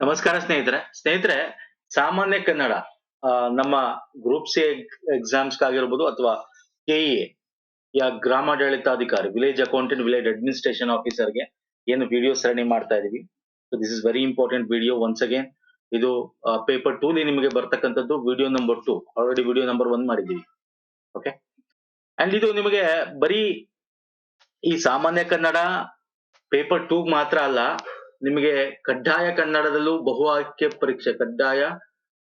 ನಮಸ್ಕಾರ ಸ್ನೇಹಿತರೆ. ಸ್ನೇಹಿತರೆ, ಸಾಮಾನ್ಯ ಕನ್ನಡ ನಮ್ಮ ಗ್ರೂಪ್ ಸಿ ಎಕ್ಸಾಮ್ಸ್ ಆಗಿರ್ಬೋದು ಅಥವಾ ಕೆಇ ಯಾ ಗ್ರಾಮಾಡಳಿತಾಧಿಕಾರಿ ವಿಲೇಜ್ ಅಕೌಂಟೆಂಟ್ ವಿಲೇಜ್ ಅಡ್ಮಿನಿಸ್ಟ್ರೇಷನ್ ಆಫೀಸರ್ಗೆ ಏನು ವಿಡಿಯೋ ಸರಣಿ ಮಾಡ್ತಾ ಇದೀವಿ. So this is very important video once again ಇದು ಪೇಪರ್ ಟೂ ನಿಮಗೆ ಬರ್ತಕ್ಕಂಥದ್ದು video number two already video number one ಮಾಡಿದ್ದೀವಿ. ಓಕೆ ಅಂಡ್ ಇದು ನಿಮಗೆ ಬರೀ ಈ ಸಾಮಾನ್ಯ ಕನ್ನಡ ಪೇಪರ್ ಟೂ ಮಾತ್ರ ಅಲ್ಲ ನಿಮಗೆ ಕಡ್ಡಾಯ ಕನ್ನಡದಲ್ಲೂ ಬಹು ಆಯ್ಕೆ ಪರೀಕ್ಷೆ, ಕಡ್ಡಾಯ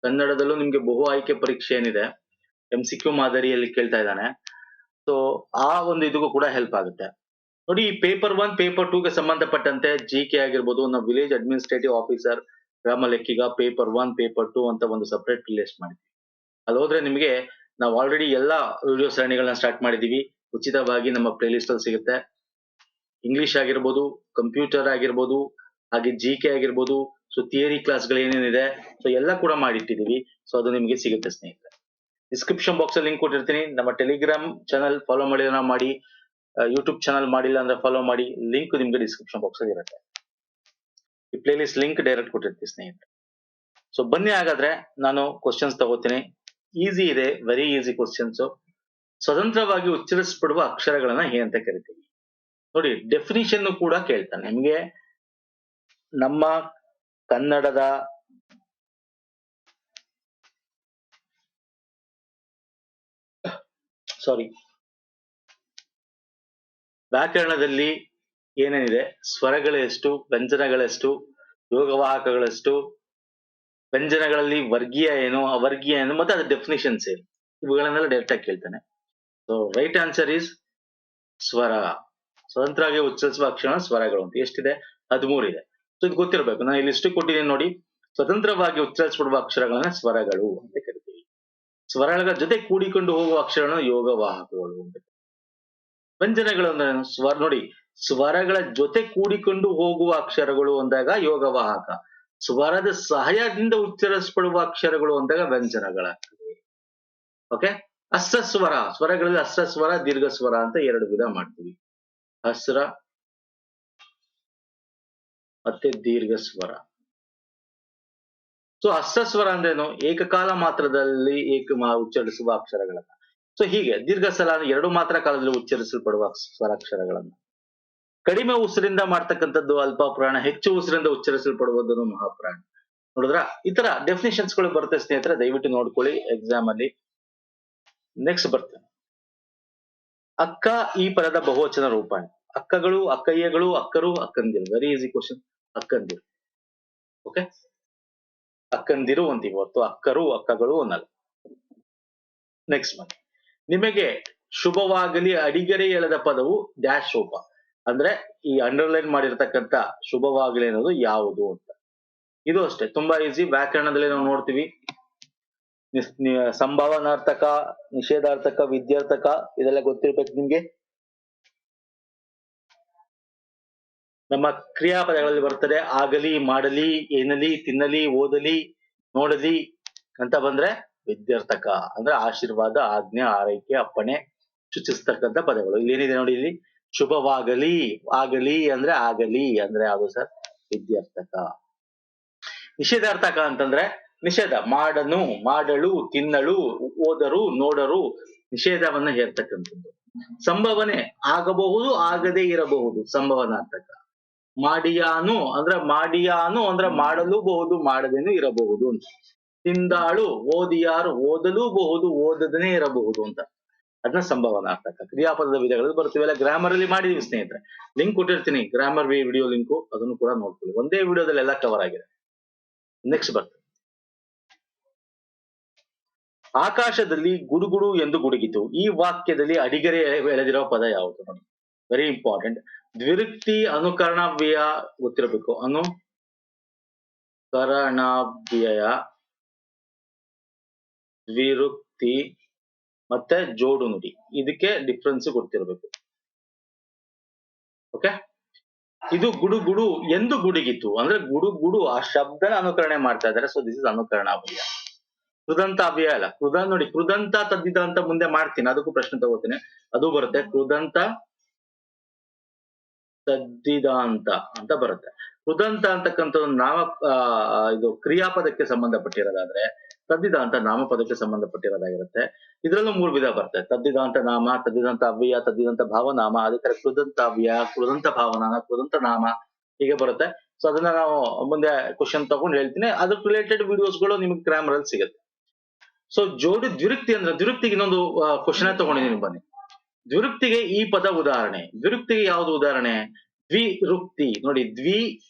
ಕನ್ನಡದಲ್ಲೂ ನಿಮ್ಗೆ ಬಹು ಆಯ್ಕೆ ಪರೀಕ್ಷೆ ಏನಿದೆ ಎಂ ಸಿ ಕ್ಯೂ ಮಾದರಿಯಲ್ಲಿ ಕೇಳ್ತಾ ಇದ್ದಾನೆ. ಸೊ ಆ ಒಂದು ಇದಕ್ಕೂ ಕೂಡ ಹೆಲ್ಪ್ ಆಗುತ್ತೆ. ನೋಡಿ, ಈ ಪೇಪರ್ ಒನ್ ಪೇಪರ್ ಟೂಗೆ ಸಂಬಂಧಪಟ್ಟಂತೆ ಜಿ ಕೆ ಆಗಿರ್ಬೋದು ನಮ್ಮ ವಿಲೇಜ್ ಅಡ್ಮಿನಿಸ್ಟ್ರೇಟಿವ್ ಆಫೀಸರ್ ಗ್ರಾಮ ಲೆಕ್ಕಿಗ ಪೇಪರ್ ಒನ್ ಪೇಪರ್ ಟೂ ಅಂತ ಒಂದು ಸಪರೇಟ್ ಲಿಸ್ಟ್ ಮಾಡಿದ್ವಿ. ಅಲ್ಲಿ ಹೋದ್ರೆ ನಿಮಗೆ ನಾವು ಆಲ್ರೆಡಿ ಎಲ್ಲಾ ವಿಡಿಯೋ ಸರಣಿಗಳನ್ನ ಸ್ಟಾರ್ಟ್ ಮಾಡಿದೀವಿ. ಉಚಿತವಾಗಿ ನಮ್ಮ ಪ್ಲೇಲಿಸ್ಟ್ ಅಲ್ಲಿ ಸಿಗುತ್ತೆ. ಇಂಗ್ಲಿಷ್ ಆಗಿರ್ಬೋದು ಕಂಪ್ಯೂಟರ್ ಆಗಿರ್ಬೋದು ಹಾಗೆ ಜಿ ಕೆ ಆಗಿರ್ಬೋದು ಸೊ ಥಿಯರಿ ಕ್ಲಾಸ್ಗಳು ಏನೇನಿದೆ ಸೊ ಎಲ್ಲ ಕೂಡ ಮಾಡಿಟ್ಟಿದೀವಿ ಸೊ ಅದು ನಿಮಗೆ ಸಿಗುತ್ತೆ ಸ್ನೇಹಿತರೆ. ಡಿಸ್ಕ್ರಿಪ್ಷನ್ ಬಾಕ್ಸ್ ಅಲ್ಲಿ ಲಿಂಕ್ ಕೊಟ್ಟಿರ್ತೀನಿ. ನಮ್ಮ ಟೆಲಿಗ್ರಾಮ್ ಚಾನಲ್ ಫಾಲೋ ಮಾಡಿದ್ರೆ ಮಾಡಿ. ಯೂಟ್ಯೂಬ್ ಚಾನಲ್ ಮಾಡಿಲ್ಲ ಅಂದ್ರೆ ಫಾಲೋ ಮಾಡಿ. ಲಿಂಕ್ ನಿಮ್ಗೆ ಡಿಸ್ಕ್ರಿಪ್ಷನ್ ಬಾಕ್ಸ್ ಅಲ್ಲಿ ಇರುತ್ತೆ. ಈ ಪ್ಲೇ ಲಿಸ್ಟ್ ಲಿಂಕ್ ಡೈರೆಕ್ಟ್ ಕೊಟ್ಟಿರ್ತೀನಿ ಸ್ನೇಹಿತರೆ. ಸೊ ಬನ್ನಿ ಹಾಗಾದ್ರೆ ನಾನು ಕ್ವಶನ್ಸ್ ತಗೋತೀನಿ. ಈಸಿ ಇದೆ ವೆರಿ ಈಸಿ ಕ್ವಶನ್ಸ್ ಸ್ವತಂತ್ರವಾಗಿ ಉಚ್ಚರಿಸಲ್ಪಡುವ ಅಕ್ಷರಗಳನ್ನ ಏನಂತ ಕರಿತೀವಿ. ನೋಡಿ ಡೆಫಿನಿಷನ್ ಕೂಡ ಕೇಳ್ತಾನೆ. ನಿಮ್ಗೆ ನಮ್ಮ ಕನ್ನಡದ ಸಾರಿ ವ್ಯಾಕರಣದಲ್ಲಿ ಏನೇನಿದೆ? ಸ್ವರಗಳೆಷ್ಟು, ವ್ಯಂಜನಗಳೆಷ್ಟು, ಯೋಗವಾಹಕಗಳೆಷ್ಟು, ವ್ಯಂಜನಗಳಲ್ಲಿ ವರ್ಗೀಯ ಏನು, ಅವರ್ಗೀಯ ಏನು, ಮತ್ತೆ ಅದ್ರ ಡೆಫಿನಿಷನ್ಸ್ ಏನು? ಇವುಗಳನ್ನೆಲ್ಲ ಡೈರೆಕ್ಟ್ ಆಗಿ ಕೇಳ್ತಾನೆ. ಸೊ ರೈಟ್ ಆನ್ಸರ್ ಈಸ್ ಸ್ವರ. ಸ್ವತಂತ್ರವಾಗಿ ಉಚ್ಚರಿಸುವ ಅಕ್ಷರ ಸ್ವರಗಳು ಅಂತ. ಎಷ್ಟಿದೆ? ಹದಿಮೂರು ಇದೆ. ಸೊ ಇದು ಗೊತ್ತಿರಬೇಕು. ನಾನು ಇಲ್ಲಿ ಇಷ್ಟು ಕೊಟ್ಟಿದ್ದೀನಿ ನೋಡಿ. ಸ್ವತಂತ್ರವಾಗಿ ಉಚ್ಚರಿಸಬಿಡುವ ಅಕ್ಷರಗಳನ್ನ ಸ್ವರಗಳು ಅಂತ ಕರಿತೀವಿ. ಸ್ವರಗಳ ಜೊತೆ ಕೂಡಿಕೊಂಡು ಹೋಗುವ ಅಕ್ಷರಗಳನ್ನು ಯೋಗವಾಹಕಗಳು ಅಂತ. ವ್ಯಂಜನಗಳು ಅಂದ್ರೆ ಸ್ವರ ನೋಡಿ. ಸ್ವರಗಳ ಜೊತೆ ಕೂಡಿಕೊಂಡು ಹೋಗುವ ಅಕ್ಷರಗಳು ಅಂದಾಗ ಯೋಗವಾಹಕ. ಸ್ವರದ ಸಹಾಯದಿಂದ ಉಚ್ಚರಿಸಲ್ಪಡುವ ಅಕ್ಷರಗಳು ಅಂದಾಗ ವ್ಯಂಜನಗಳಾಗ್ತವೆ ಓಕೆ? ಹಸ್ರ ಸ್ವರ. ಸ್ವರಗಳಲ್ಲಿ ಹಸ್ರ ಸ್ವರ ದೀರ್ಘ ಸ್ವರ ಅಂತ ಎರಡು ವಿಧ ಮಾಡ್ತೀವಿ. ಹಸ್ರ ಮತ್ತೆ ದೀರ್ಘ ಸ್ವರ. ಸೊ ಹಸ್ತಸ್ವರ ಅಂದ್ರೇನು? ಏಕಕಾಲ ಮಾತ್ರದಲ್ಲಿ ಏಕ ಉಚ್ಚರಿಸುವ ಅಕ್ಷರಗಳನ್ನ. ಸೊ ಹೀಗೆ, ದೀರ್ಘ ಸಲ ಎರಡು ಮಾತ್ರ ಕಾಲದಲ್ಲಿ ಉಚ್ಚರಿಸಲ್ಪಡುವ ಸ್ವರ ಸ್ವರಾಕ್ಷರಗಳನ್ನ ಕಡಿಮೆ ಉಸಿರಿಂದ ಮಾಡ್ತಕ್ಕಂಥದ್ದು ಅಲ್ಪ ಪ್ರಾಣ ಹೆಚ್ಚು ಉಸಿರಿಂದ ಉಚ್ಚರಿಸಲ್ಪಡುವುದನ್ನು ಮಹಾಪ್ರಾಣ. ನೋಡಿದ್ರ, ಈ ತರ ಡೆಫಿನೇಷನ್ಸ್ಗಳು ಬರುತ್ತೆ ಸ್ನೇಹಿತರೆ, ದಯವಿಟ್ಟು ನೋಡ್ಕೊಳ್ಳಿ ಎಕ್ಸಾಮ್ ಅಲ್ಲಿ. ನೆಕ್ಸ್ಟ್ ಬರ್ತೇನೆ. ಅಕ್ಕ ಈ ಪದದ ಬಹುವಚನ ರೂಪ ಅಕ್ಕಗಳು, ಅಕ್ಕಯ್ಯಗಳು, ಅಕ್ಕರು, ಅಕ್ಕಂದಿರು. ವೆರಿ ಈಸಿ ಕ್ವಶನ್ ಅಕ್ಕಂದಿರು. ಓಕೆ ಅಕ್ಕಂದಿರು ಒಂದಿವತ್ತು ಅಕ್ಕರು, ಅಕ್ಕಗಳು ಒಂದಲ್ಲ ನೆಕ್ಸ್ಟ್ ಬನ್ನಿ ನಿಮಗೆ ಶುಭವಾಗಲಿ, ಅಡಿಗೆರೆ ಎಳೆದ ಪದವು ಡ್ಯಾಶ್ ರೂಪ. ಅಂದ್ರೆ ಈ ಅಂಡರ್ಲೈನ್ ಮಾಡಿರ್ತಕ್ಕಂಥ ಶುಭವಾಗಲಿ ಅನ್ನೋದು ಯಾವುದು ಅಂತ. ಇದು ಅಷ್ಟೇ. ತುಂಬಾ ಈಸಿ ವ್ಯಾಕರಣದಲ್ಲಿ ನಾವು ನೋಡ್ತೀವಿ. ಸಂಭಾವನಾರ್ಥಕ, ನಿಷೇಧಾರ್ಥಕ, ವಿದ್ಯಾರ್ಥಕ ಇದೆಲ್ಲ ಗೊತ್ತಿರ್ಬೇಕು ನಿಮ್ಗೆ. ನಮ್ಮ ಕ್ರಿಯಾಪದಗಳಲ್ಲಿ ಬರ್ತದೆ, ಆಗಲಿ, ಮಾಡಲಿ, ಏನಲಿ, ತಿನ್ನಲಿ, ಓದಲಿ, ನೋಡಲಿ ಅಂತ ಬಂದ್ರೆ ವಿದ್ಯಾರ್ಥಕ ಅಂದ್ರೆ ಆಶೀರ್ವಾದ, ಆಜ್ಞೆ, ಆರೈಕೆ, ಅಪ್ಪಣೆ ಸೂಚಿಸ್ತಕ್ಕಂತ ಪದಗಳು. ಇಲ್ಲಿ ಏನಿದೆ ನೋಡಿ ಇಲ್ಲಿ? ಶುಭವಾಗಲಿ, ಆಗಲಿ ಅಂದ್ರೆ ಆಗಲಿ ಅಂದ್ರೆ ಯಾವುದು ಸರ್? ವಿದ್ಯಾರ್ಥಕ. ನಿಷೇಧಾರ್ಥಕ ಅಂತಂದ್ರೆ ನಿಷೇಧ. ಮಾಡನು, ಮಾಡಲು, ತಿನ್ನಲು, ಓದರು, ನೋಡರು ನಿಷೇಧವನ್ನ ಹೇರ್ತಕ್ಕಂಥದ್ದು. ಸಂಭವನೆ ಆಗಬಹುದು, ಆಗದೇ ಇರಬಹುದು. ಸಂಭವನಾರ್ಥಕ. ಮಾಡಿಯಾನು ಅಂದ್ರೆ ಮಾಡಿಯಾನು ಅಂದ್ರೆ ಮಾಡಲೂಬಹುದು ಮಾಡದೇನು ಇರಬಹುದು. ಅಂತ ತಿಂದಾಳು ಓದಿಯಾರು ಓದಲೂಬಹುದು ಓದದನೇ ಇರಬಹುದು ಅಂತ. ಅದನ್ನ ಸಂಭವನಾರ್ಥಕ ಕ್ರಿಯಾಪದದ ವಿಧಗಳಲ್ಲಿ ಬರ್ತೀವಲ್ಲ ಗ್ರಾಮರ್ ಅಲ್ಲಿ ಮಾಡಿದೀವಿ ಸ್ನೇಹಿತರೆ. ಲಿಂಕ್ ಕೊಟ್ಟಿರ್ತೀನಿ. ಗ್ರಾಮರ್ ವಿಡಿಯೋ ಲಿಂಕು ಅದನ್ನು ಕೂಡ ನೋಡ್ಕೊಳ್ಳಿ. ಒಂದೇ ವಿಡಿಯೋದಲ್ಲಿ ಎಲ್ಲ ಕವರ್ ಆಗಿದೆ. ನೆಕ್ಸ್ಟ್ ಬರ್ತದೆ. ಆಕಾಶದಲ್ಲಿ ಗುಡುಗುಡು ಎಂದು ಗುಡುಗಿತು. ಈ ವಾಕ್ಯದಲ್ಲಿ ಅಡಿಗೆರೆ ಎಳೆದಿರೋ ಪದ ಯಾವುದು ನೋಡಿ. ವೆರಿ ಇಂಪಾರ್ಟೆಂಟ್ ದ್ವಿರುಕ್ತಿ ಅನುಕರಣವ್ಯಯ ಗೊತ್ತಿರಬೇಕು. ಅನುಕರಣವ್ಯಯ ದ್ವಿರುಕ್ತಿ ಮತ್ತೆ ಜೋಡು ನುಡಿ. ಇದಕ್ಕೆ ಡಿಫ್ರೆನ್ಸ್ ಗೊತ್ತಿರಬೇಕು. ಓಕೆ ಇದು ಗುಡು ಗುಡು ಎಂದು ಗುಡುಗಿತು. ಅಂದ್ರೆ ಗುಡು ಗುಡು ಆ ಶಬ್ದನ ಅನುಕರಣೆ ಮಾಡ್ತಾ ಇದ್ದಾರೆ. ಸೊ ದಿಸ್ ಇಸ್ ಅನುಕರಣಾವ್ಯಯ. ಕೃದಂತ ಅವ್ಯಯ ಅಲ್ಲ. ಕೃದ ನೋಡಿ, ಕೃದಂತ ತದ್ದಿದ ಅಂತ ಮುಂದೆ ಮಾಡ್ತೀನಿ. ಅದಕ್ಕೂ ಪ್ರಶ್ನೆ ತಗೋತೀನಿ. ಅದು ಬರುತ್ತೆ. ಕೃದಂತ ತದ್ದಿದಾಂತ ಅಂತ ಬರುತ್ತೆ. ಕುದಂತ ಅಂತಕ್ಕಂಥ ಒಂದು ನಾಮ ಇದು ಕ್ರಿಯಾಪದಕ್ಕೆ ಸಂಬಂಧಪಟ್ಟಿರೋದಾದ್ರೆ ತದ್ದಿದಾಂತ ನಾಮಪದಕ್ಕೆ ಸಂಬಂಧಪಟ್ಟಿರೋದಾಗಿರುತ್ತೆ. ಇದರಲ್ಲೂ ಮೂರು ವಿಧ ಬರುತ್ತೆ. ತದ್ದಿದಾಂತ ನಾಮ ತದ್ದಿದಂತ ಅವ್ಯಯ ತದ್ದಿದಂತ ಭಾವನಾಮ ಅದೇ ತರ ಕೃದಂತ ಅವ್ಯ ಕೃದಂತ ಭಾವನಾಮ ಕೃದಂತ ನಾಮ ಹೀಗೆ ಬರುತ್ತೆ. ಸೊ ಅದನ್ನ ನಾವು ಮುಂದೆ ಕ್ವಶನ್ ತಗೊಂಡು ಹೇಳ್ತೀನಿ. ಅದಕ್ಕೆ ರಿಲೇಟೆಡ್ ವಿಡಿಯೋಸ್ಗಳು ನಿಮ್ಗೆ ಗ್ರಾಮರ್ ಅಲ್ಲಿ ಸಿಗುತ್ತೆ. ಸೊ ಜೋಡಿ ದ್ವಿರುಕ್ತಿ ಅಂದ್ರೆ, ದ್ವಿರುಕ್ತಿಗೆ ಇನ್ನೊಂದು ಕ್ವಶನ್ ತಗೊಂಡಿದ್ದೀನಿ ಬನ್ನಿ. ದ್ವಿರುಕ್ತಿಗೆ ಈ ಪದ ಉದಾಹರಣೆ. ದ್ವಿರುಕ್ತಿಗೆ ಯಾವುದು ಉದಾಹರಣೆ? ದ್ವಿರುಕ್ತಿ ನೋಡಿ, ದ್ವಿ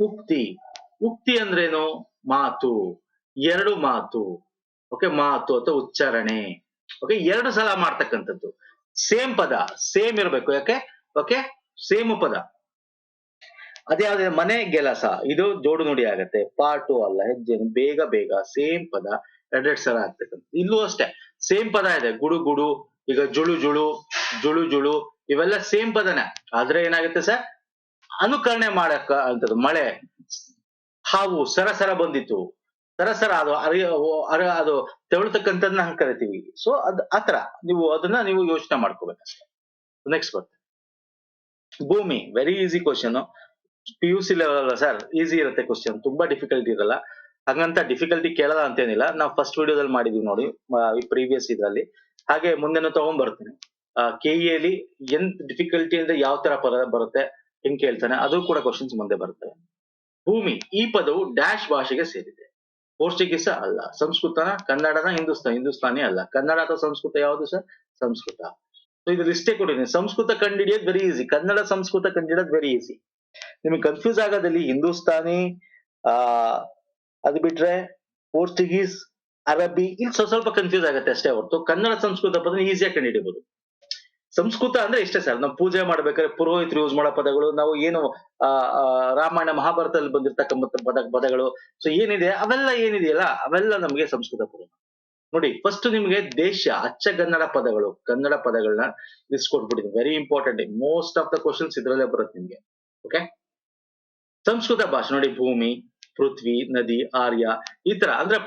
ಉಕ್ತಿ. ಉಕ್ತಿ ಅಂದ್ರೇನು? ಮಾತು. ಎರಡು ಮಾತು. ಓಕೆ, ಮಾತು ಅಥವಾ ಉಚ್ಚಾರಣೆ. ಓಕೆ, ಎರಡು ಸಲ ಮಾಡ್ತಕ್ಕಂಥದ್ದು. ಸೇಮ್ ಪದ, ಸೇಮ್ ಇರಬೇಕು. ಯಾಕೆ? ಓಕೆ, ಸೇಮ್ ಪದ. ಅದೇ ಯಾವ್ದು? ಮನೆ ಗೆಲಸ. ಇದು ಜೋಡು ನುಡಿ ಆಗತ್ತೆ. ಪಾಟು ಅಲ್ಲ ಹೆಜ್ಜೆ ಬೇಗ ಬೇಗ ಸೇಮ್ ಪದ. ಎರಡೆರಡು ಸಲ ಆಗ್ತಕ್ಕಂಥ ಇಲ್ಲೂ ಅಷ್ಟೇ. ಸೇಮ್ ಪದ ಇದೆ. ಗುಡು ಗುಡು ಈಗ ಜುಳು ಜುಳು ಜುಳು ಜುಳು, ಇವೆಲ್ಲ ಸೇಮ್ ಪದನೆ. ಆದ್ರೆ ಏನಾಗುತ್ತೆ ಸರ್? ಅನುಕರಣೆ ಮಾಡಕ್ಕ ಅಂತದ್ದು, ಮಳೆ, ಹಾವು, ಸರಸರ ಬಂದಿತ್ತು. ಸರಸರ ಅದು ಅರಿ ಅರ, ಅದು ತೆವಳ್ತಕ್ಕಂಥದ್ದನ್ನ ಹಂಗೆ ಕರಿತೀವಿ. ಸೊ ಅದ್ ಆತರ ನೀವು ಅದನ್ನ ನೀವು ಯೋಚನೆ ಮಾಡ್ಕೋಬೇಕಷ್ಟೇ ನೆಕ್ಸ್ಟ್ ಬರ್ತದೆ ಭೂಮಿ very easy question P U C level ಅಲ್ಲ ಸರ್ ಈಸಿ ಇರುತ್ತೆ ಕ್ವಶನ್ ತುಂಬಾ ಡಿಫಿಕಲ್ಟಿ ಇರಲ್ಲ. ಹಂಗಂತ ಡಿಫಿಕಲ್ಟಿ ಕೇಳಲ್ಲ ಅಂತೇನಿಲ್ಲ. ನಾವು ಫಸ್ಟ್ ವಿಡಿಯೋದಲ್ಲಿ ಮಾಡಿದೀವಿ ನೋಡಿ ಪ್ರೀವಿಯಸ್ ಇದ್ರಲ್ಲಿ. ಹಾಗೆ ಮುಂದೆನೂ ತಗೊಂಡ್ ಬರ್ತೀನಿ ಕೆ ಅಲ್ಲಿ ಎಂತ ಡಿಫಿಕಲ್ಟಿ ಅಂದ್ರೆ ಯಾವ ತರ ಪದ ಬರುತ್ತೆ ಹೆಂಗ್ ಕೇಳ್ತಾನೆ, ಅದು ಕೂಡ ಕ್ವಶನ್ಸ್ ಮುಂದೆ ಬರುತ್ತೆ. ಭೂಮಿ, ಈ ಪದವು ಡ್ಯಾಶ್ ಭಾಷೆಗೆ ಸೇರಿದೆ. ಪೋರ್ಚುಗೀಸ ಅಲ್ಲ. ಸಂಸ್ಕೃತನ ಕನ್ನಡನ ಹಿಂದೂಸ್ತಾನ, ಹಿಂದೂಸ್ತಾನಿ ಅಲ್ಲ. ಕನ್ನಡ ಅಥವಾ ಸಂಸ್ಕೃತ ಯಾವುದು ಸರ್? ಸಂಸ್ಕೃತ. ಸೊ ಇದು ಲಿಸ್ಟೇ ಕೊಟ್ಟಿದ್ದೀನಿ. ಸಂಸ್ಕೃತ ಕಂಡಿಡಿಯೋದು ವೆರಿ ಈಸಿ ಕನ್ನಡ ಸಂಸ್ಕೃತ ಕಂಡಿಡಿಯೋದು ವೆರಿ ಈಸಿ ನಿಮಗೆ ಕನ್ಫ್ಯೂಸ್ ಆಗೋದಲ್ಲಿ ಹಿಂದೂಸ್ತಾನಿ, ಆ, ಅದು ಬಿಟ್ರೆ ಪೋರ್ಚುಗೀಸ್ ಅರಬ್ಬಿ, ಇಲ್ಲಿ ಸ್ವಲ್ಪ ಸ್ವಲ್ಪ ಕನ್ಫ್ಯೂಸ್ ಆಗುತ್ತೆ ಅಷ್ಟೇ ಹೊರತು. ಕನ್ನಡ ಸಂಸ್ಕೃತ ಪದನ ಈಸಿಯಾಗಿ ಕಂಡುಹಿಡಿಬಹುದು ಸಂಸ್ಕೃತ ಅಂದ್ರೆ ಇಷ್ಟೇ ಸರ್. ನಾವು ಪೂಜೆ ಮಾಡ್ಬೇಕಾದ್ರೆ ಪುರೋಹಿತರು ಯೂಸ್ ಮಾಡೋ ಪದಗಳು, ನಾವು ಏನು ರಾಮಾಯಣ ಮಹಾಭಾರತದಲ್ಲಿ ಬಂದಿರ್ತಕ್ಕಂಥ ಪದ ಪದಗಳು ಸೊ ಏನಿದೆ? ಅವೆಲ್ಲ ಏನಿದೆಯಲ್ಲ? ಅವೆಲ್ಲ ನಮಗೆ ಸಂಸ್ಕೃತ ಪದ ನೋಡಿ ಫಸ್ಟ್ ನಿಮಗೆ ದೇಶ, ಅಚ್ಚಗನ್ನಡ ಪದಗಳು. ಕನ್ನಡ ಪದಗಳನ್ನ list ಕೊಟ್ಬಿಟ್ಟಿದ್ದೀನಿ very important most of the questions ಇದ್ರಲ್ಲೇ ಬರುತ್ತೆ ನಿಮಗೆ. ಓಕೆ ಸಂಸ್ಕೃತ ಭಾಷೆ. ನೋಡಿ, ಭೂಮಿ ಪೃಥ್ವಿ, ನದಿ, ಆರ್ಯ ಈ ತರ ಅಂದ್ರೆ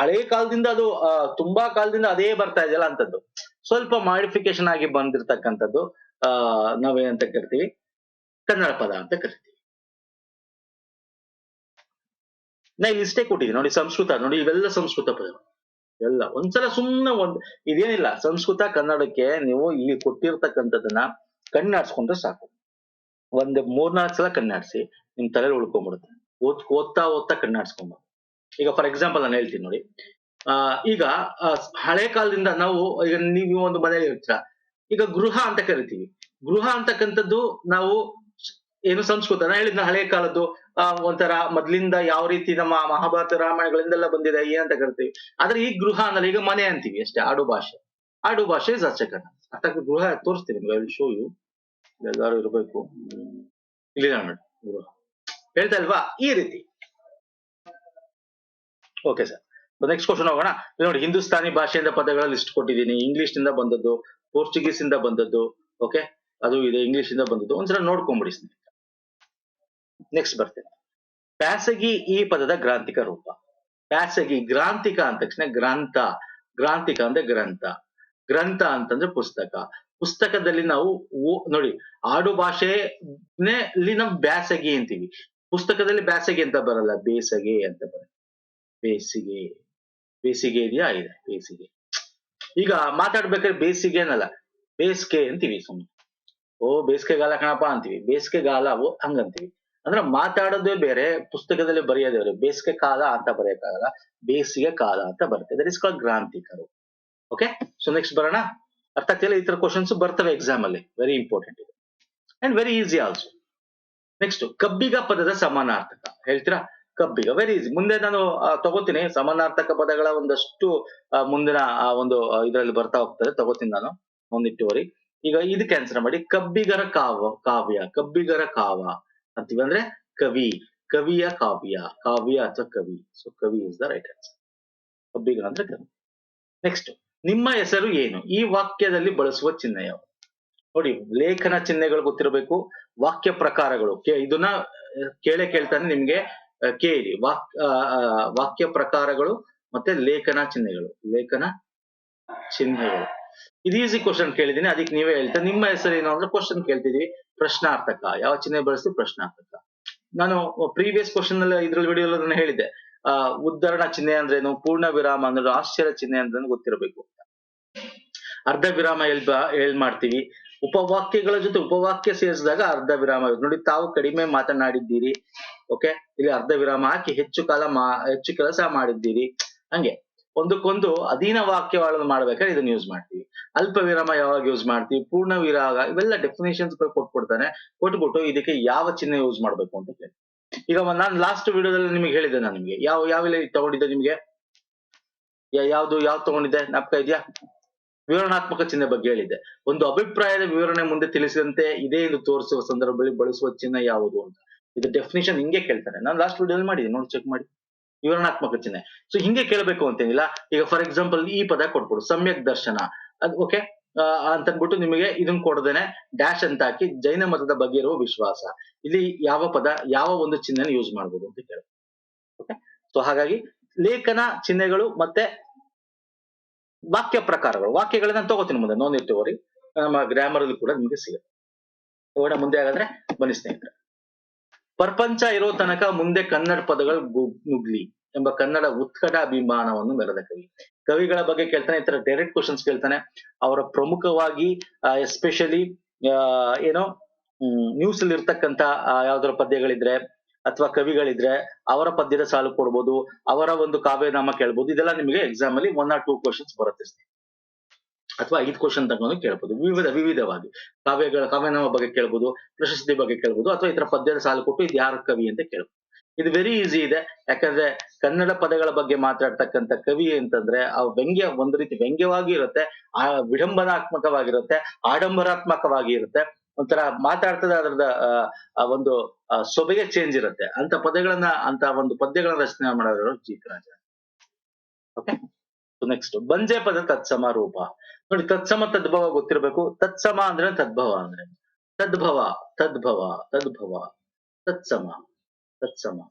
ಹಳೆ ಕಾಲದಿಂದ ಅದು ತುಂಬಾ ಕಾಲದಿಂದ ಅದೇ ಬರ್ತಾ ಇದೆಯಲ್ಲ ಅಂತದ್ದು. ಸ್ವಲ್ಪ ಮಾಡಿಫಿಕೇಶನ್ ಆಗಿ ಬಂದಿರತಕ್ಕಂಥದ್ದು, ಆ, ನಾವೇನಂತ ಕರಿತೀವಿ? ಕನ್ನಡ ಪದ ಅಂತ ಕರಿತೀವಿ. ನಾ ಇಲ್ಲಿ ಇಷ್ಟೇ ಕೊಟ್ಟಿದ್ದೀನಿ. ನೋಡಿ ಸಂಸ್ಕೃತ, ನೋಡಿ ಇವೆಲ್ಲ ಸಂಸ್ಕೃತ ಪದಗಳು. ಎಲ್ಲ ಒಂದ್ಸಲ ಸುಮ್ಮನೆ ಒಂದ್, ಇದೇನಿಲ್ಲ, ಸಂಸ್ಕೃತ, ಕನ್ನಡಕ್ಕೆ ನೀವು ಇಲ್ಲಿ ಕೊಟ್ಟಿರ್ತಕ್ಕಂಥದ್ದನ್ನ ಕಣ್ಣಾಡ್ಸ್ಕೊಂಡ್ರೆ ಸಾಕು. ಒಂದ್ ಮೂರ್ನಾಲ್ಕು ಸಲ ಕಣ್ಣಾಡ್ಸಿ, ನಿಮ್ ತಲೆ ಉಳ್ಕೊಂಡ್ಬಿಡುತ್ತೆ ಓದ್, ಓದ್ತಾ ಓದ್ತಾ ಕಣ್ಣಾಡ್ಸ್ಕೊಂಬ ಈಗ ಫಾರ್ ಎಕ್ಸಾಂಪಲ್ ನಾನು ಹೇಳ್ತೀನಿ ನೋಡಿ. ಆ, ಈಗ ಹಳೆ ಕಾಲದಿಂದ ನಾವು, ಈಗ ನೀವು ಒಂದು ಮನೆಯಲ್ಲಿ ಇರ್ತೀರ? ಈಗ ಗೃಹ ಅಂತ ಕರಿತೀವಿ. ಗೃಹ ಅಂತಕ್ಕಂಥದ್ದು ನಾವು ಏನು ಸಂಸ್ಕೃತ ನಾ ಹೇಳಿದ್ನ ಹಳೆ ಕಾಲದ್ದು, ಆ, ಒಂಥರ ಮೊದ್ಲಿಂದ ಯಾವ ರೀತಿ ನಮ್ಮ ಮಹಾಭಾರತ ರಾಮಾಯಣಗಳಿಂದೆಲ್ಲ ಬಂದಿದೆ ಏನಂತ ಕರಿತೀವಿ. ಆದ್ರೆ ಈ ಗೃಹ ಅಂದ್ರೆ ಈಗ ಮನೆ ಅಂತೀವಿ ಅಷ್ಟೇ, ಆಡು ಭಾಷೆ. ಆಡು ಭಾಷೆ ಸಚಕನ ಅರ್ಥ ಗೃಹ ತೋರಿಸ್ತೀನಿ ಶೋ ಯು ಎಲ್ಲಾರು ಇರಬೇಕು. ಇಲ್ಲಿ ನೋಡಿ, ಗೃಹ. ಹೇಳ್ತಾ ಇಲ್ವಾ? ಈ ರೀತಿ. ಓಕೆ ಸರ್ ನೆಕ್ಸ್ಟ್ ಕ್ವಶನ್ ಹೋಗೋಣ. ನೋಡಿ, ಹಿಂದೂಸ್ತಾನಿ ಭಾಷೆಯಿಂದ ಪದಗಳ ಲಿಸ್ಟ್ ಕೊಟ್ಟಿದ್ದೀನಿ. ಇಂಗ್ಲಿಷ್ನಿಂದ ಬಂದದ್ದು ಪೋರ್ಚುಗೀಸ್ ಇಂದ ಬಂದದ್ದು ಓಕೆ ಅದು ಇದೆ ಇಂಗ್ಲಿಷ್ ಇಂದ ಬಂದದ್ದು. ಒಂದ್ಸಲ ನೋಡ್ಕೊಂಡ್ಬಿಡಿ ಸ್ನೇಹಿತರೆ. ನೆಕ್ಸ್ಟ್ ಬರ್ತೇನೆ. ಪ್ಯಾಸಗಿ ಈ ಪದದ ಗ್ರಾಂಥಿಕ ರೂಪ. ಪ್ಯಾಸಗಿ, ಗ್ರಾಂಥಿಕ ಅಂದ ತಕ್ಷಣ ಗ್ರಂಥ. ಗ್ರಾಂಥಿಕ ಅಂದ್ರೆ ಗ್ರಂಥ. ಗ್ರಂಥ ಅಂತಂದ್ರೆ ಪುಸ್ತಕ. ಪುಸ್ತಕದಲ್ಲಿ ನಾವು ನೋಡಿ ಆಡು ಭಾಷೆನೇ ನಾವು ಬ್ಯಾಸಗಿ ಅಂತೀವಿ. ಪುಸ್ತಕದಲ್ಲಿ ಬ್ಯಾಸಗೆ ಅಂತ ಬರಲ್ಲ, ಬೇಸಗೆ ಅಂತ ಬರಲ್ಲ. ಬೇಸಿಗೆ ಬೇಸಿಗೆ ಇದೆಯಾ? ಇದೆ, ಬೇಸಿಗೆ. ಈಗ ಮಾತಾಡ್ಬೇಕಾದ್ರೆ ಬೇಸಿಗೆ ಅನ್ನಲ್ಲ, ಬೇಸಿಗೆ ಅಂತೀವಿ ಸುಮ್ಮನೆ ಓ ಬೇಸಿಗೆಗಾಲ ಕಣಪ್ಪ ಅಂತೀವಿ. ಬೇಸಿಗೆಗಾಲವು ಹಂಗಂತೀವಿ. ಅಂದ್ರೆ ಮಾತಾಡೋದೇ ಬೇರೆ, ಪುಸ್ತಕದಲ್ಲಿ ಬರೆಯೋದೇ ಬೇರೆ. ಬೇಸಿಗೆ ಕಾಲ ಅಂತ ಬರೆಯಕ್ಕಾಗಲ್ಲ, ಬೇಸಿಗೆ ಕಾಲ ಅಂತ ಬರುತ್ತೆ. ದಟ್ ಇಸ್ ಕಾಲ್ ಗ್ರಾಂಥಿಕರು. ಓಕೆ ಸೊ ನೆಕ್ಸ್ಟ್ ಬರೋಣ. ಅರ್ಥ ಆಗ್ತಿಲ್ಲ? ಈ ತರ ಕ್ವಶನ್ಸ್ ಬರ್ತವೆ ಎಕ್ಸಾಮ್ ಅಲ್ಲಿ. ವೆರಿ ಇಂಪಾರ್ಟೆಂಟ್ ಇದೆ. And very easy also next ಕಬ್ಬಿಗ ಪದದ ಸಮಾನಾರ್ಥಕ. ಹೇಳ್ತೀರಾ? ಕಬ್ಬಿಗ. ವೆರಿ ಈಸಿ ಮುಂದೆ ನಾನು ತಗೋತೀನಿ. ಸಮಾನಾರ್ಥಕ ಪದಗಳ ಒಂದಷ್ಟು ಮುಂದಿನ ಒಂದು ಇದರಲ್ಲಿ ಬರ್ತಾ ಹೋಗ್ತದೆ. ತಗೋತೀನಿ ನಾನು. ಒಂದಿಟ್ಟುವರಿ. ಈಗ ಇದಕ್ಕೆ ಆನ್ಸರ್ ಮಾಡಿ. ಕಬ್ಬಿಗರ ಕಾವ ಕಾವ್ಯ. ಕಬ್ಬಿಗರ ಕಾವ ಅಂತೀವಿ ಅಂದ್ರೆ ಕವಿ. ಕವಿಯ ಕಾವ್ಯ. ಕಾವ್ಯ ಅಥವಾ ಕವಿ. ಸೊ ಕವಿ ಇಸ್ ದ ರೈಟ್ ಆನ್ಸರ್ ಕಬ್ಬಿಗ ಅಂದ್ರೆ ಕವಿ. ನೆಕ್ಸ್ಟ್ ನಿಮ್ಮ ಹೆಸರು ಏನು? ಈ ವಾಕ್ಯದಲ್ಲಿ ಬಳಸುವ ಚಿಹ್ನೆ ಯಾವುದು ನೋಡಿ, ಲೇಖನ ಚಿಹ್ನೆಗಳು ಗೊತ್ತಿರಬೇಕು, ವಾಕ್ಯ ಪ್ರಕಾರಗಳು. ಇದನ್ನ ಕೇಳೆ ಕೇಳೇ ಕೇಳ್ತಾನೆ ನಿಮ್ಗೆ ಕೇಳಿ ವಾಕ್ ವಾಕ್ಯ ಪ್ರಕಾರಗಳು ಮತ್ತೆ ಲೇಖನ ಚಿಹ್ನೆಗಳು. ಲೇಖನ ಚಿಹ್ನೆಗಳು. ಇದು ಈಸಿ ಕ್ವಶನ್ ಕೇಳಿದೀನಿ ಅದಕ್ಕೆ ನೀವೇ ಹೇಳ್ತಾ, ನಿಮ್ಮ ಹೆಸರು ಏನು ಅಂದ್ರೆ ಕ್ವಶನ್ ಕೇಳ್ತಿದೀವಿ. ಪ್ರಶ್ನಾರ್ಥಕ. ಯಾವ ಚಿಹ್ನೆ ಬಳಸಿ ಪ್ರಶ್ನಾರ್ಥಕ. ನಾನು ಪ್ರೀವಿಯಸ್ ಕ್ವಶನ್ ಅಲ್ಲಿ, ಇದ್ರಲ್ಲಿ ವಿಡಿಯೋ ನಾನು ಹೇಳಿದ್ದೆ. ಆ ಉದ್ಧರಣ ಚಿಹ್ನೆ ಅಂದ್ರೇನು, ಪೂರ್ಣ ವಿರಾಮ ಅಂದ್ರೆ ಆಶ್ಚರ್ಯ ಚಿಹ್ನೆ ಅಂದ್ರೆ ಗೊತ್ತಿರಬೇಕು ಅರ್ಧ ವಿರಾಮ ಎಲ್ ಹೇಳ್ ಮಾಡ್ತೀವಿ. ಉಪವಾಕ್ಯಗಳ ಜೊತೆ ಉಪವಾಕ್ಯ ಸೇರಿಸಿದಾಗ ಅರ್ಧ ವಿರಾಮ. ನೋಡಿ, ತಾವು ಕಡಿಮೆ ಮಾತನಾಡಿದ್ದೀರಿ ಓಕೆ ಇಲ್ಲಿ ಅರ್ಧ ವಿರಾಮ ಹಾಕಿ ಹೆಚ್ಚು ಕಾಲ ಮಾ, ಹೆಚ್ಚು ಕೆಲಸ ಮಾಡಿದ್ದೀರಿ. ಹಂಗೆ. ಒಂದಕ್ಕೊಂದು ಅಧೀನ ವಾಕ್ಯಗಳನ್ನು ಮಾಡ್ಬೇಕಾದ್ರೆ ಇದನ್ನ ಯೂಸ್ ಮಾಡ್ತೀವಿ. ಅಲ್ಪ ವಿರಾಮ ಯಾವಾಗ ಯೂಸ್ ಮಾಡ್ತೀವಿ? ಪೂರ್ಣ ವಿರಾಮ ಇವೆಲ್ಲ ಡೆಫಿನೇಷನ್ಸ್ ಕೊಟ್ಬಿಡ್ತಾನೆ. ಕೊಟ್ಬಿಟ್ಟು ಇದಕ್ಕೆ ಯಾವ ಚಿಹ್ನೆ ಯೂಸ್ ಮಾಡ್ಬೇಕು ಅಂತ ಕೇಳಿ. ಈಗ ನಾನು ಲಾಸ್ಟ್ ವಿಡಿಯೋದಲ್ಲಿ ನಿಮಗೆ ಹೇಳಿದ್ದೆ ನಾನು ನಿಮಗೆ. ಯಾವ ಯಾವೆಲ್ಲ ತಗೊಂಡಿದ್ದೆ ನಿಮಗೆ? ಯಾವ್ದು ಯಾವ್ದು ತಗೊಂಡಿದ್ದೆ? ನಾಪ್ಕ ಇದೆಯಾ? ವಿವರಣಾತ್ಮಕ ಚಿಹ್ನೆ ಬಗ್ಗೆ ಹೇಳಿದೆ ಒಂದು ಅಭಿಪ್ರಾಯದ ವಿವರಣೆ ಮುಂದೆ ತಿಳಿಸಿದಂತೆ ಇದೇ ಎಂದು ತೋರಿಸುವ ಸಂದರ್ಭದಲ್ಲಿ ಬಳಸುವ ಚಿಹ್ನೆ ಯಾವುದು ಅಂತ. ಇದು ಡೆಫಿನೇಷನ್ ಹಿಂಗೆ ಕೇಳ್ತಾರೆ. ನಾನು ಲಾಸ್ಟ್ ವಿಡಿಯೋದಲ್ಲಿ ಮಾಡಿದ್ದೀನಿ. ನೋಡಿ ಚೆಕ್ ಮಾಡಿ. ವಿವರಣಾತ್ಮಕ ಚಿಹ್ನೆ. ಸೊ ಹಿಂಗೆ ಕೇಳಬೇಕು ಅಂತೇನಿಲ್ಲ. ಈಗ ಫಾರ್ ಎಕ್ಸಾಂಪಲ್ ಈ ಪದ ಕೊಟ್ಬಿಡು. ಸಮ್ಯಕ್ ದರ್ಶನ. ಅದ್ ಓಕೆ ಅಂತ ಅಂದ್ಬಿಟ್ಟು ನಿಮಗೆ ಇದನ್ನ ಕೊಡದೇನೆ ಡ್ಯಾಶ್ ಅಂತ ಹಾಕಿ ಜೈನ ಮತದ ಬಗ್ಗೆ ಇರುವ ವಿಶ್ವಾಸ. ಇಲ್ಲಿ ಯಾವ ಪದ, ಯಾವ ಒಂದು ಚಿಹ್ನೆನ ಯೂಸ್ ಮಾಡ್ಬೋದು ಅಂತ ಕೇಳ. ಓಕೆ ಸೊ ಹಾಗಾಗಿ ಲೇಖನ ಚಿಹ್ನೆಗಳು ಮತ್ತೆ ವಾಕ್ಯ ಪ್ರಕಾರಗಳು, ವಾಕ್ಯಗಳನ್ನ ತಗೋತೀನಿ ಮುಂದೆ ನೋ ತಗೋರಿ ನಮ್ಮ ಗ್ರಾಮರ್ ಅಲ್ಲಿ ಕೂಡ ನಿಮಗೆ ಸಿಗುತ್ತೆ. ಓಡ ಮುಂದೆ ಹಾಗಾದ್ರೆ ಬನ್ನಿ ಸ್ನೇಹಿತರೆ. ಪ್ರಪಂಚ ಇರೋ ತನಕ ಮುಂದೆ ಕನ್ನಡ ಪದಗಳು ನುಗ್ಲಿ ಎಂಬ ಕನ್ನಡ ಉತ್ಕಟ ಅಭಿಮಾನವನ್ನು ಮೆರೆದ ಕವಿ. ಕವಿಗಳ ಬಗ್ಗೆ ಕೇಳ್ತಾನೆ, ಈ ತರ ಡೈರೆಕ್ಟ್ ಕ್ವಶನ್ಸ್ ಕೇಳ್ತಾನೆ. ಅವರ ಪ್ರಮುಖವಾಗಿ ಎಸ್ಪೆಷಲಿ ಏನೋ ನ್ಯೂಸ್ ಅಲ್ಲಿ ಇರ್ತಕ್ಕಂತ ಯಾವ್ದಾರ ಪದ್ಯಗಳಿದ್ರೆ ಅಥವಾ ಕವಿಗಳಿದ್ರೆ ಅವರ ಪದ್ಯದ ಸಾಲು ಕೊಡ್ಬೋದು, ಅವರ ಒಂದು ಕಾವ್ಯನಾಮ ಕೇಳ್ಬೋದು, ಇದೆಲ್ಲ ನಿಮಗೆ ಎಕ್ಸಾಮ್ ಅಲ್ಲಿ ಒನ್ ಆರ್ ಟೂ ಕ್ವಶನ್ಸ್ ಬರುತ್ತೆ. ಅಥವಾ ಐದು ಕ್ವಶನ್ ತಗೊಂಡು ಕೇಳ್ಬೋದು. ವಿವಿಧ, ವಿವಿಧವಾಗಿ. ಕಾವ್ಯಗಳ, ಕಾವ್ಯನಾಮ ಬಗ್ಗೆ ಕೇಳ್ಬೋದು, ಪ್ರಶಸ್ತಿ ಬಗ್ಗೆ ಕೇಳ್ಬೋದು, ಅಥವಾ ಇತರ ಪದ್ಯದ ಸಾಲು ಕೊಟ್ಟು ಇದು ಯಾರ ಕವಿ ಅಂತ ಕೇಳ್ಬೋದು. ಇದು ವೆರಿ ಈಸಿ ಇದೆ. ಯಾಕಂದ್ರೆ ಕನ್ನಡ ಪದಗಳ ಬಗ್ಗೆ ಮಾತಾಡ್ತಕ್ಕಂಥ ಕವಿ ಅಂತಂದ್ರೆ ಆ ವ್ಯಂಗ್ಯ ಒಂದು ರೀತಿ ವ್ಯಂಗ್ಯವಾಗಿ ಇರುತ್ತೆ, ಆ ವಿಡಂಬನಾತ್ಮಕವಾಗಿರುತ್ತೆ ಆಡಂಬರಾತ್ಮಕವಾಗಿ ಇರುತ್ತೆ ಒಂಥರ ಮಾತಾಡ್ತದೆ ಅದರದ ಒಂದು ಸೊಬೆಗೆ ಸೊಬಗೆ ಚೇಂಜ್ ಇರುತ್ತೆ. ಅಂತ ಪದಗಳನ್ನ ಅಂತ ಒಂದು ಪದ್ಯಗಳನ್ನ ರಚನೆ ಮಾಡೋರು ಜಿ ರಾಜ. ಓಕೆ ನೆಕ್ಸ್ಟ್ ಬಂಜೆ ಪದ ತತ್ಸಮ ರೂಪ. ನೋಡಿ, ತತ್ಸಮ ತದ್ಭವ ಗೊತ್ತಿರಬೇಕು. ತತ್ಸಮ ಅಂದ್ರೆ ತದ್ಭವ ಅಂದ್ರೆ. ತದ್ಭವ ತದ್ಭವ ತದ್ಭವ. ತತ್ಸಮ ತತ್ಸಮ.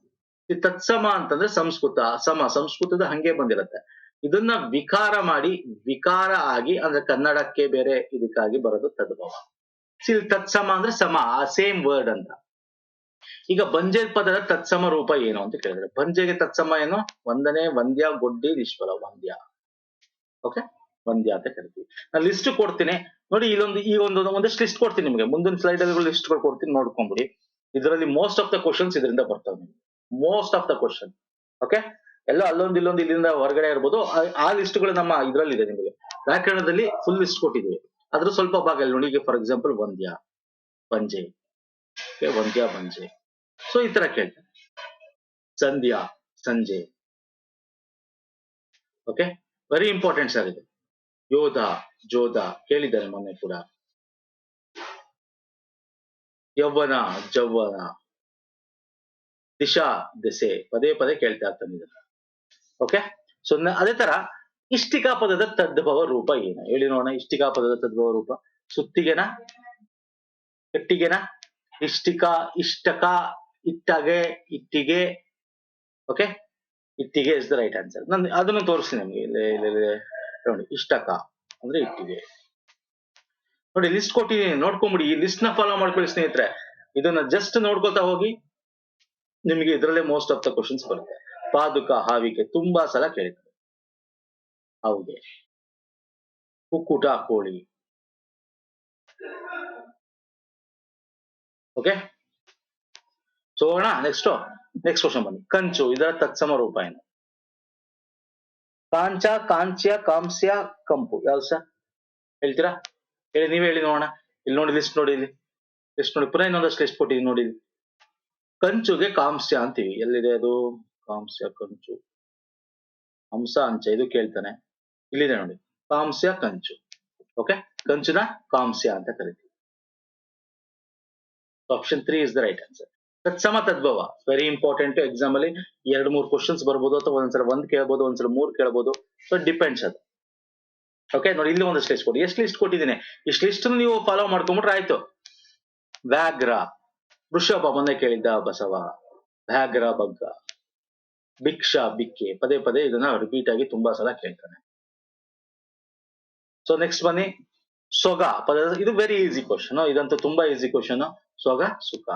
ಈ ತತ್ಸಮ ಅಂತಂದ್ರೆ ಸಂಸ್ಕೃತ, ಸಮ, ಸಂಸ್ಕೃತದ ಹಂಗೆ ಬಂದಿರತ್ತೆ. ಇದನ್ನ ವಿಕಾರ ಮಾಡಿ, ವಿಕಾರ ಆಗಿ, ಅಂದ್ರೆ ಕನ್ನಡಕ್ಕೆ ಬೇರೆ ಇದಕ್ಕಾಗಿ ಬರೋದು ತದ್ಭವ. ಇಲ್ಲಿ ತತ್ಸಮ ಅಂದ್ರೆ ಸಮ, ಆ ಸೇಮ್ ವರ್ಡ್ ಅಂತ. ಈಗ ಬಂಜೆ ಪದದ ತತ್ಸಮ ರೂಪ ಏನು ಅಂತ ಕೇಳಿದ್ರೆ ಬಂಜೆಗೆ ತತ್ಸಮ ಏನು? ಒಂದನೇ ವಂದ್ಯ, ಗೊಡ್ಡಿ ನಿಶ್ವರ ವಂದ್ಯ. ಓಕೆ ವಂದ್ಯ ಅಂತ ಕರಿತೀವಿ. ನಾನು ಲಿಸ್ಟ್ ಕೊಡ್ತೀನಿ. ನೋಡಿ, ಇಲ್ಲೊಂದು, ಈ ಒಂದು, ಒಂದಷ್ಟು ಲಿಸ್ಟ್ ಕೊಡ್ತೀನಿ ನಿಮಗೆ. ಮುಂದಿನ ಸ್ಲೈಡ್ ಅಲ್ಲಿ ಲಿಸ್ಟ್ ಕೊಡ್ತೀನಿ ನೋಡ್ಕೊಂಡ್ಬಿಡಿ ಇದರಲ್ಲಿ ಮೋಸ್ಟ್ ಆಫ್ ದ ಕ್ವಶನ್ಸ್ ಇದರಿಂದ ಬರ್ತವೆ ನಿಮ್ಗೆ. Most of the question okay ಎಲ್ಲ ಅಲ್ಲೊಂದು, ಇಲ್ಲೊಂದು, ಇಲ್ಲಿಂದ ಹೊರಗಡೆ ಇರ್ಬೋದು. ಆ- ಆ ಲಿಸ್ಟ್ಗಳು ನಮ್ಮ ಇದರಲ್ಲಿ ಇದೆ ನಿಮಗೆ. ವ್ಯಾಕರಣದಲ್ಲಿ ಫುಲ್ ಲಿಸ್ಟ್ ಕೊಟ್ಟಿದ್ದೀವಿ. ಅದ್ರ ಸ್ವಲ್ಪ ಭಾಗ ಇಲ್ಲಿ ನೋಡಿ ಫಾರ್ ಎಕ್ಸಾಂಪಲ್ ವಂದ್ಯ ಪಂಜೆ ವಂದ್ಯ ಪಂಜೆ ಸೊ ಈ ತರ ಕೇಳ್ತಾರೆ. ಸಂಧ್ಯಾ ಸಂಜೆ ಓಕೆ ವೆರಿ ಇಂಪಾರ್ಟೆಂಟ್ ಸರ್ ಇದು. ಯೋಧ ಜೋಧ ಕೇಳಿದ್ದಾರೆ ಮೊನ್ನೆ ಕೂಡ. ಯೌವನ ಜೌವನ ದಿಶಾ ದಿಸೆ ಪದೇ ಪದೇ ಕೇಳ್ತಾ ಇರ್ತಾನೆ ಓಕೆ ಸೊ ಅದೇ ತರ ಇಷ್ಟಿಕಾ ಪದದ ತದ್ಭವ ರೂಪ ಏನು? ಹೇಳಿ ನೋಡೋಣ ಇಷ್ಟಿಕಾ ಪದದ ತದ್ಭವ ರೂಪ. ಸುತ್ತಿಗೆನ, ಕಟ್ಟಿಗೆನ, ಇಷ್ಟಿಕ, ಇಷ್ಟಕ, ಇಟ್ಟಗೆ, ಇಟ್ಟಿಗೆ ಓಕೆ ಇಟ್ಟಿಗೆ ಇಸ್ ದ ರೈಟ್ ಆನ್ಸರ್ ನಾನು, ಅದನ್ನು ತೋರಿಸ್ತೀನಿ ನಿಮಗೆ. ನೋಡಿ, ಇಷ್ಟಕ ಅಂದ್ರೆ ಇಟ್ಟಿಗೆ. ನೋಡಿ ಲಿಸ್ಟ್ ಕೊಟ್ಟಿದ್ದೀನಿ ನೋಡ್ಕೊಂಬಿಡಿ. ಈ ಲಿಸ್ಟ್ನ ಫಾಲೋ ಮಾಡ್ಕೊಳ್ಳಿ ಸ್ನೇಹಿತರೆ. ಇದನ್ನ ಜಸ್ಟ್ ನೋಡ್ಕೊತಾ ಹೋಗಿ, ನಿಮಗೆ ಇದರಲ್ಲೇ ಮೋಸ್ಟ್ ಆಫ್ ದ ಕ್ವಶನ್ಸ್ ಬರುತ್ತೆ. ಪಾದುಕ, ಹಾವಿಗೆ ತುಂಬಾ ಸಲ ಕೇಳಿದ್ದಾರೆ ಹೌಗೆ ಕುಕ್ಕುಟ ಕೋಳಿ. ಓಕೆ ಸೊ ಹೋಗೋಣ ನೆಕ್ಸ್ಟ್ ನೆಕ್ಸ್ಟ್ ಕ್ವಶನ್ ಬನ್ನಿ. ಕಂಚು, ಇದರ ತತ್ಸಮ ರೂಪ ಏನು? ಕಾಂಚ, ಕಾಂಚ್ಯ, ಕಾಂಸ್ಯ, ಕಂಪು. ಯಾವ್ದು ಸರ್? ಹೇಳ್ತೀರಾ? ಹೇಳಿ, ನೀವೇ ಹೇಳಿ ನೋಡೋಣ. ಇಲ್ಲಿ ನೋಡಿ ಲಿಸ್ಟ್ ನೋಡಿ ಇಲ್ಲಿ. ಲಿಸ್ಟ್ ನೋಡಿ, ಪುನಃ ಇನ್ನೊಂದಷ್ಟು ಲಿಸ್ಟ್ ಕೊಟ್ಟಿದ್ದೀನಿ ನೋಡಿ. ಕಂಚುಗೆ ಕಾಂಸ್ಯ ಅಂತೀವಿ. ಎಲ್ಲಿದೆ ಅದು? ಕಾಂಸ್ಯ, ಕಂಚು. ಹಂಸ, ಅಂಚ, ಇದು ಕೇಳ್ತಾನೆ. ಇಲ್ಲಿದೆ ನೋಡಿ. ಕಾಂಸ್ಯ ಕಂಚು. ಓಕೆ ಕಂಚುನ ಕಾಂಸ್ಯ ಅಂತ ಕರಿತೀವಿ. Option three is the right answer ತತ್ಸಮ ತದ್ಭವ. ವೆರಿ ಇಂಪಾರ್ಟೆಂಟ್ ಎಕ್ಸಾಮ್ ಅಲ್ಲಿ ಎರಡು ಮೂರು ಕ್ವಶನ್ಸ್ ಬರ್ಬೋದು ಅಥವಾ ಒಂದ್ಸಲ ಒಂದ್ ಕೇಳ್ಬೋದು, ಒಂದ್ಸಲ ಮೂರ್ ಕೇಳ್ಬೋದು. ಸೊ ಡಿಪೆಂಡ್ಸ್ ಅದು. ಓಕೆ ನೋಡಿ, ಇಲ್ಲಿ ಒಂದಷ್ಟು ಲಿಸ್ಟ್ ಕೊಡಿ. ಎಷ್ಟು ಲಿಸ್ಟ್ ಕೊಟ್ಟಿದ್ದೀನಿ? ಇಷ್ಟು ಲಿಸ್ಟ್ ನೀವು ಫಾಲೋ ಮಾಡ್ಕೊಂಡ್ಬಿಟ್ರೆ ಆಯ್ತು. ವ್ಯಾಘ್ರ. ವೃಷಭ ಮೊನ್ನೆ ಕೇಳಿದ್ದ ಬಸವ. ವ್ಯಾಘ್ರ ಬಗ್ಗ. ಭಿಕ್ಷಾ ಬಿಕ್ಕೆ ಪದೇ ಪದೇ ಇದನ್ನ ರಿಪೀಟ್ ಆಗಿ ತುಂಬಾ ಸಲ ಕೇಳ್ತಾನೆ. ಸೊ ನೆಕ್ಸ್ಟ್ ಬನ್ನಿ. ಸೊಗ. ಪದ ಇದು ವೆರಿ ಈಸಿ ಕ್ವಶನ್ ಇದಂತೂ ತುಂಬಾ ಈಸಿ ಕ್ವಶನ್ ಸೊಗ, ಸುಖ.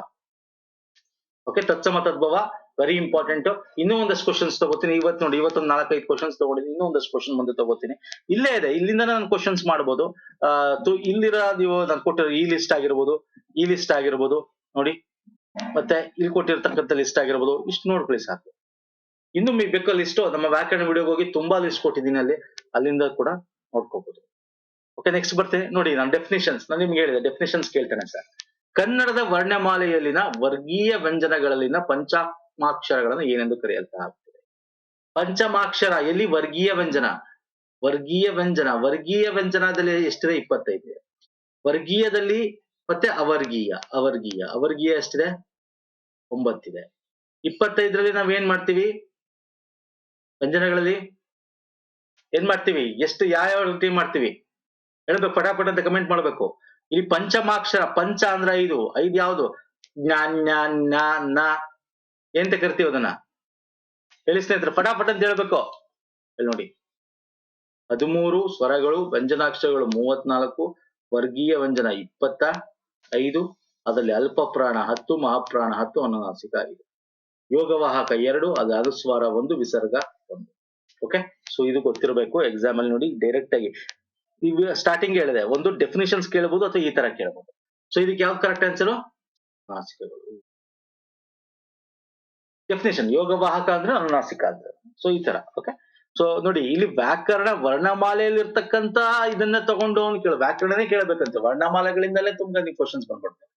ಓಕೆ ತತ್ಸಮ ತದ್ಭವ. ವೆರಿ ಇಂಪಾರ್ಟೆಂಟ್ ಇನ್ನೂ ಒಂದಷ್ಟು ಕ್ವಶನ್ಸ್ ತಗೋತೀನಿ. ಇವತ್ತು ನೋಡಿ, ಇವತ್ತೊಂದು ನಾಲ್ಕೈದು ಕ್ವಶನ್ಸ್ ತಗೊಂಡಿದ್ದೀನಿ. ಇನ್ನೂ ಒಂದಷ್ಟು ಕ್ವಶನ್ ಮುಂದೆ ತಗೋತೀನಿ. ಇಲ್ಲೇ ಇದೆ. ಇಲ್ಲಿಂದ ನಾನು ಕ್ವಶನ್ಸ್ ಮಾಡ್ಬೋದು. ಇಲ್ಲಿರೋ ನೀವು ನಾನು ಕೊಟ್ಟಿರೋ ಈ ಲಿಸ್ಟ್ ಆಗಿರ್ಬೋದು, ಈ ಲಿಸ್ಟ್ ಆಗಿರ್ಬೋದು. ನೋಡಿ. ಮತ್ತೆ ಇಲ್ಲಿ ಕೊಟ್ಟಿರ್ತಕ್ಕಂಥ ಲಿಸ್ಟ್ ಆಗಿರ್ಬೋದು. ಇಷ್ಟು ನೋಡ್ಕೊಳ್ಳಿ ಸಾಕು. ಇನ್ನು ಬೇಕಾ ಲಿಸ್ಟ್ ನಮ್ಮ ವ್ಯಾಕರಣ ವಿಡಿಯೋಗೆ ಹೋಗಿ ತುಂಬಾ ಲಿಸ್ಟ್ ಕೊಟ್ಟಿದ್ದೀನಿ ಅಲ್ಲಿ. ಅಲ್ಲಿಂದ ಕೂಡ ನೋಡ್ಕೋಬಹುದು ಓಕೆ ನೆಕ್ಸ್ಟ್ ಬರ್ತೀನಿ ನೋಡಿ, ನಾನು ಡೆಫಿನಿಷನ್ಸ್ ನಾನು ನಿಮ್ಗೆ ಹೇಳಿದೆ ಡೆಫಿನಿಷನ್ಸ್ ಕೇಳ್ತೇನೆ ಸರ್. ಕನ್ನಡದ ವರ್ಣಮಾಲೆಯಲ್ಲಿನ ವರ್ಗೀಯ ವ್ಯಂಜನಗಳಲ್ಲಿನ ಪಂಚಮಾಕ್ಷರಗಳನ್ನು ಏನೆಂದು ಕರೆಯಲಾಗುತ್ತದೆ ಪಂಚಮಾಕ್ಷರ, ಎಲ್ಲಿ ವರ್ಗೀಯ ವ್ಯಂಜನ? ವರ್ಗೀಯ ವ್ಯಂಜನ. ವರ್ಗೀಯ ವ್ಯಂಜನದಲ್ಲಿ ಎಷ್ಟಿದೆ? ಇಪ್ಪತ್ತೈದು ವರ್ಗೀಯದಲ್ಲಿ ಮತ್ತೆ ಅವರ್ಗೀಯ ಅವರ್ಗೀಯ. ಅವರ್ಗೀಯ ಎಷ್ಟಿದೆ? ಒಂಬತ್ತಿದೆ. ಇಪ್ಪತ್ತೈದರಲ್ಲಿ ನಾವ್ ಏನ್ ಮಾಡ್ತೀವಿ? ವ್ಯಂಜನಗಳಲ್ಲಿ ಏನ್ ಮಾಡ್ತೀವಿ? ಎಷ್ಟು ಯಾವ ಯಾವ ರೀತಿ ಮಾಡ್ತೀವಿ? ಹೇಳ್ಬೇಕು ಪಟಾಪಟ ಅಂತ ಕಮೆಂಟ್ ಮಾಡ್ಬೇಕು. ಇಲ್ಲಿ ಪಂಚಮಾಕ್ಷರ, ಪಂಚ ಅಂದ್ರ ಐದು ಐದು ಯಾವುದು? ಜ್ಞಾನ ಎಂತ ಕರಿತೀವಿ ಅದನ್ನ? ಹೇಳಿ ಸ್ನೇಹಿತರೆ ಪಟಾಪಟ ಅಂತ ಹೇಳ್ಬೇಕು. ಇಲ್ಲಿ ನೋಡಿ. ಹದಿಮೂರು ಸ್ವರಗಳು, ವ್ಯಂಜನಾಕ್ಷರಗಳು ಮೂವತ್ನಾಲ್ಕು, ವರ್ಗೀಯ ವ್ಯಂಜನ ಇಪ್ಪತ್ತ ಐದು, ಅದರಲ್ಲಿ ಅಲ್ಪ ಪ್ರಾಣ ಹತ್ತು ಮಹಾಪ್ರಾಣ ಹತ್ತು, ಅನುನಾಸಿಕ ಐದು. ಯೋಗವಾಹಕ ಎರಡು, ಅದು ಅನುಸ್ವಾರ ಒಂದು, ವಿಸರ್ಗ ಒಂದು. ಓಕೆ ಸೊ ಇದು ಗೊತ್ತಿರಬೇಕು ಎಕ್ಸಾಮ್ ಅಲ್ಲಿ ನೋಡಿ ಡೈರೆಕ್ಟ್ ಆಗಿ. ಈಗ ಸ್ಟಾರ್ಟಿಂಗ್ ಹೇಳಿದೆ. ಒಂದು ಡೆಫಿನೇಷನ್ಸ್ ಕೇಳಬಹುದು ಅಥವಾ ಈ ತರ ಕೇಳಬಹುದು ಸೊ ಇದಕ್ಕೆ ಯಾವ್ದು ಕರೆಕ್ಟ್ ಆನ್ಸರ್ ನಾಸಿಕಗಳು. ಡೆಫಿನೇಷನ್ ಯೋಗವಾಹಕ ಅಂದ್ರೆ ಅನುನಾಸಿಕ ಅಂದ್ರೆ. ಸೊ ಈ ತರ ಓಕೆ ಸೊ ನೋಡಿ, ಇಲ್ಲಿ ವ್ಯಾಕರಣ ವರ್ಣಮಾಲೆಯಲ್ಲಿ ಇರ್ತಕ್ಕಂತ ಇದನ್ನ ತಗೊಂಡು ಅವ್ನು ಕೇಳ. ವ್ಯಾಕರಣನೇ ಕೇಳಬೇಕಂತ. ವರ್ಣಮಾಲೆಗಳಿಂದಲೇ ತುಂಬಾ ಕ್ವಶನ್ಸ್ ಬಂದ್ಬಿಡ್ತವೆ.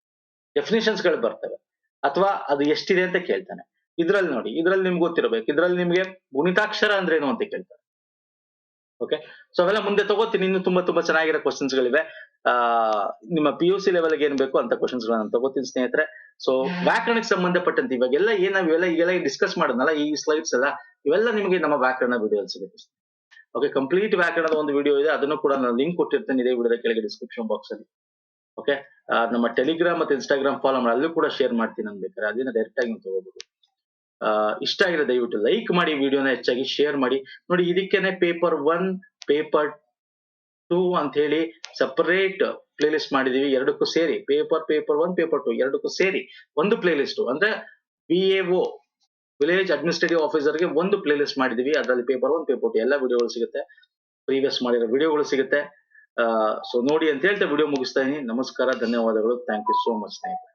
ಡೆಫಿನೇಷನ್ಸ್ಗಳು ಬರ್ತವೆ. ಅಥವಾ ಅದು ಎಷ್ಟಿದೆ ಅಂತ ಕೇಳ್ತಾನೆ. ಇದ್ರಲ್ಲಿ ನೋಡಿ, ಇದ್ರಲ್ಲಿ ನಿಮ್ಗೆ ಗೊತ್ತಿರಬೇಕು. ಇದ್ರಲ್ಲಿ ನಿಮ್ಗೆ ಗುಣಿತಾಕ್ಷರ ಅಂದ್ರೆ ಏನು ಅಂತ ಕೇಳ್ತಾರೆ ಓಕೆ ಸೊ ಅವೆಲ್ಲ ಮುಂದೆ ತಗೋತೀನಿ. ಇನ್ನು ತುಂಬಾ ತುಂಬಾ ಚೆನ್ನಾಗಿರೋ ಕ್ವಶನ್ಸ್ ಗಳಿವೆ. ನಿಮ್ಮ ಪಿ ಯು ಸಿ ಲೆವೆಲ್ಗೆ ಏನ್ ಬೇಕು ಅಂತ ಕ್ವಶನ್ಸ್ ಗಳನ್ನ ತಗೋತೀನಿ ಸ್ನೇಹಿತರೆ. ಸೊ ವ್ಯಾಕರಣಕ್ಕೆ ಸಂಬಂಧಪಟ್ಟಂತ ಇವಾಗೆಲ್ಲ ಏನ್ ಇವೆಲ್ಲ ಈಗೆಲ್ಲ ಡಿಸ್ಕಸ್ ಮಾಡೋದಲ್ಲ ಈ ಸ್ಲೈಡ್ಸ್ ಎಲ್ಲ ಇವೆಲ್ಲ ನಿಮಗೆ ನಮ್ಮ ವ್ಯಾಕರಣ ವಿಡಿಯೋ ಸಿಗುತ್ತೆ. ಓಕೆ ಕಂಪ್ಲೀಟ್ ವ್ಯಾಕರಣದ ಒಂದು ವಿಡಿಯೋ ಇದೆ. ಅದನ್ನು ಕೂಡ ನಾನು ಲಿಂಕ್ ಕೊಟ್ಟಿರ್ತೇನೆ ಇದೇ ವಿಡಿಯೋದ ಕೆಳಗೆ ಡಿಸ್ಕ್ರಿಪ್ಷನ್ ಬಾಕ್ಸ್ ಅಲ್ಲಿ. ಓಕೆ ನಮ್ಮ ಟೆಲಿಗ್ರಾಮ್ ಮತ್ತೆ ಇನ್ಸ್ಟಾಗ್ರಾಮ್ ಫಾಲೋ ಮಾಡಿ. ಅಲ್ಲೂ ಕೂಡ ಶೇರ್ ಮಾಡ್ತೀನಿ ನಾನು ಬೇಕಾದ್ರೆ ಅದನ್ನ ಡೈರೆಕ್ಟ್ ಆಗಿ ನೀವು ತಗೋಬಹುದು ಇಷ್ಟ ಆಗಿರೋ ದಯವಿಟ್ಟು ಲೈಕ್ ಮಾಡಿ ವಿಡಿಯೋನ ಹೆಚ್ಚಾಗಿ ಶೇರ್ ಮಾಡಿ. ನೋಡಿ, ಇದಕ್ಕೇನೆ ಪೇಪರ್ ಒನ್ ಪೇಪರ್ ಟೂ ಅಂತ ಹೇಳಿ ಸಪರೇಟ್ ಪ್ಲೇ ಲಿಸ್ಟ್ ಮಾಡಿದೀವಿ, ಎರಡಕ್ಕೂ ಸೇರಿ. Paper paper one paper two ಎರಡಕ್ಕೂ ಸೇರಿ ಒಂದು ಪ್ಲೇ ಲಿಸ್ಟ್ ಅಂದ್ರೆ B A O village administrative ಆಫೀಸರ್ಗೆ ಒಂದು ಪ್ಲೇ ಲಿಸ್ಟ್ ಮಾಡಿದೀವಿ. ಅದರಲ್ಲಿ ಪೇಪರ್ ಒನ್ ಪೇಪರ್ ಟು ಎಲ್ಲ ವಿಡಿಯೋಗಳು ಸಿಗುತ್ತೆ. ಪ್ರೀವಿಯಸ್ ಮಾಡಿರೋ ವಿಡಿಯೋಗಳು ಸಿಗುತ್ತೆ. ಸೊ ನೋಡಿ ಅಂತ ಹೇಳ್ತಾ ವಿಡಿಯೋ ಮುಗಿಸ್ತಾ ಇದೀನಿ. ನಮಸ್ಕಾರ, ಧನ್ಯವಾದಗಳು. ಥ್ಯಾಂಕ್ ಯು ಸೋ ಮಚ್ ಸ್ನೇಹಿತರೆ.